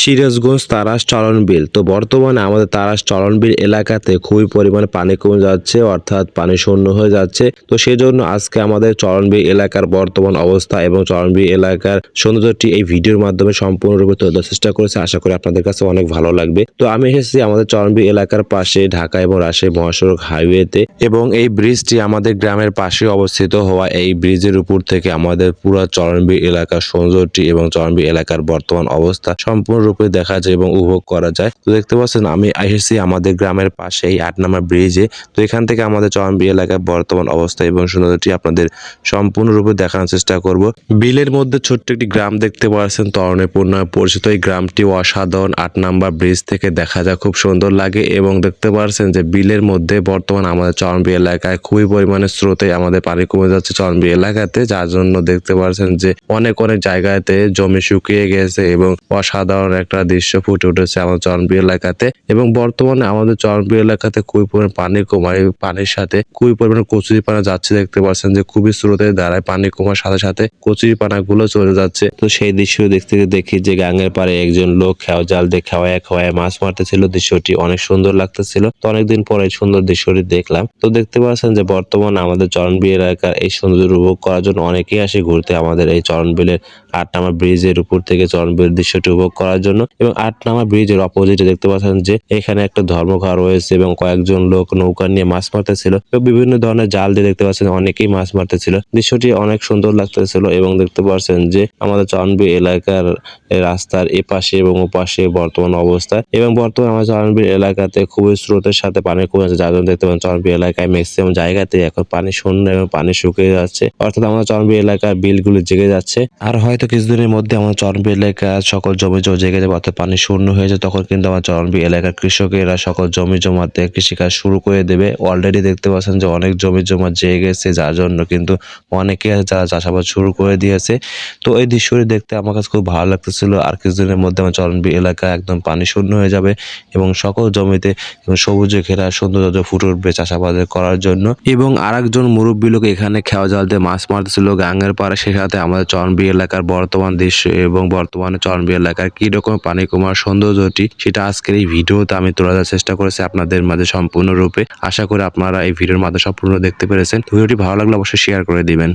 সিরাজগঞ্জ তারাস চলনবিল তো বর্তমানে আমাদের তারাস চলনবিল এলাকাতে খুবই পরিমাণে পানি কমে যাচ্ছে, অর্থাৎ পানি শূন্য হয়ে যাচ্ছে। তো সেই জন্য আজকে আমাদের চলনবিল এলাকার বর্তমান অবস্থা এবং চলনবিল এলাকার সৌন্দর্যটি এই ভিডিওর মাধ্যমে সম্পূর্ণরূপে তুলে ধরার চেষ্টা করেছে। আশা করি আপনাদের কাছে অনেক ভালো লাগবে। তো আমি এসেছি আমাদের চলনবিল এলাকার পাশে ঢাকা এবং রাজশাহী মহাসড়ক হাইওয়েতে এবং এই ব্রিজটি আমাদের গ্রামের পাশে অবস্থিত হওয়া এই ব্রিজের উপর থেকে আমাদের পুরো চরণবী এলাকার সৌন্দর্যটি এবং চরণবী এলাকার বর্তমান অবস্থা সম্পূর্ণরূপে দেখা যায় এবং উপভোগ করা যায়। তো দেখতে পাচ্ছেন, আমি এসেছি আমাদের গ্রামের পাশে এই আট নম্বর ব্রিজে। তো এখান থেকে আমাদের চরণবী এলাকার বর্তমান অবস্থা এবং সৌন্দর্যটি আপনাদের সম্পূর্ণরূপে দেখানোর চেষ্টা করব। বিলের মধ্যে ছোট্ট একটি গ্রাম দেখতে পাচ্ছেন তরণেপুর নামে পরিচিত। এই গ্রামটি অসাধারণ আট নাম্বার ব্রিজ থেকে দেখা যায়, খুব সুন্দর লাগে এবং দেখতে পাচ্ছেন যে বিলের মধ্যে বর্তমান আমাদের চরণবী এলাকায় খুবই পরিমাণে স্রোতে আমাদের পানি কমে যাচ্ছে চরণবী এলাকাতে, যার জন্য দেখতে পাচ্ছেন যে অনেক অনেক জায়গাতে জমি শুকিয়ে গেছে এবং অসাধারণ একটা দৃশ্য ফুটে উঠেছে আমাদের চরণবী এলাকাতে। এবং বর্তমানে আমাদের চরণবী এলাকাতে খুবই পরিমাণ পানি কমায়। পানির সাথে খুবই পরিমাণে কচুরি পানা যাচ্ছে, দেখতে পাচ্ছেন যে খুবই স্রোতের দ্বারায় পানি কমার সাথে সাথে কচুরি পানা গুলো চলে যাচ্ছে। তো সেই দৃশ্য দেখতে দেখি যে গাঙের পারে একজন লোক খেয়া জাল দিয়ে খাওয়ায় খাওয়ায় মাছ মারতেছিল। দৃশ্যটি অনেক সুন্দর লাগতেছিল। তো অনেকদিন পরে সুন্দর দৃশ্যটি দেখলাম। তো দেখতে পাচ্ছেন যে বর্তমানে আমাদের চরণবিল এলাকার এই সৌন্দর্য উপভোগ করার জন্য অনেকেই আসে ঘুরতে। আমাদের এই চরণবিলের আট নামা ব্রিজের উপর থেকে চরণবিল দৃশ্যটি উপভোগ করার জন্য এবং আট নামা ব্রিজের অপোজিটে দেখতে পাচ্ছেন যে এখানে একটা ধর্মঘর রয়েছে এবং কয়েকজন লোক নৌকা নিয়ে মাছ মারতেছিল এবং বিভিন্ন ধরনের জাল দিয়ে দেখতে পাচ্ছেন অনেকেই মাছ মারতেছিল। দৃশ্যটি অনেক সুন্দর লাগতেছিল এবং দেখতে পাচ্ছেন যে আমাদের চরণবিল এলাকার রাস্তার এপাশে এবং ওপাশে বর্তমান অবস্থা এবং বর্তমানে আমাদের চরণবিল এলাকাতে খুবই স্রোতের সাথে পানি কমে যাচ্ছে যার জন্য দেখতে পাচ্ছেন চরণবিল এলাকায় ম্যাক্সিমাম জায়গাতে এখন পানি শূন্য এবং পানি শুকিয়ে যাচ্ছে। অর্থাৎ আমাদের চরণবিল এলাকার বিলগুলো জেগে যাচ্ছে। আর হয়তো কিছুদিনের মধ্যে আমাদের চরণবিল এলাকার সকল জমা জেগে যাবে, অর্থাৎ পানি শূন্য হয়ে যায়, তখন কিন্তু আমার চরণবিল এলাকার কৃষকেরা সকল জমি জমাতে কৃষিকাজ শুরু করে দেবে। অলরেডি দেখতে পাচ্ছেন যে অনেক জমি জমা জেগে গেছে, যার জন্য কিন্তু অনেকে যারা চাষাবাদ শুরু করে দিয়েছে। তো এই দৃশ্যটি দেখতে আমার কাছে খুব ভালো লাগতেছিল। আর কিছুদিনের মধ্যে আমার চরণবি এলাকা একদম পানি শূন্য হয়ে যাবে এবং সকল জমিতে সবুজে ঘেরা সৌন্দর্য ফুটে উঠবে চাষাবাদ করার জন্য। এবং আরেকজন মুরব্বী লোক এখানে খেওয়া জাল দিয়ে মাছ মারতেছিল গাঙের পাড়ে সে সাথে আমাদের চরণবি এলাকার বর্তমান দৃশ্য এবং বর্তমানে চরণবি এলাকার কি রকম পানি কমার সৌন্দর্যটি সেটা আজকের এই ভিডিওতে আমি তোলা দেওয়ার চেষ্টা করেছি আপনাদের মাঝে সম্পূর্ণরূপে। আশা করি আপনারা এই ভিডিওর মাধ্যমে সম্পূর্ণ দেখতে পেরেছেন। ভিডিওটি ভালো লাগলে অবশ্যই শেয়ার করে দিবেন।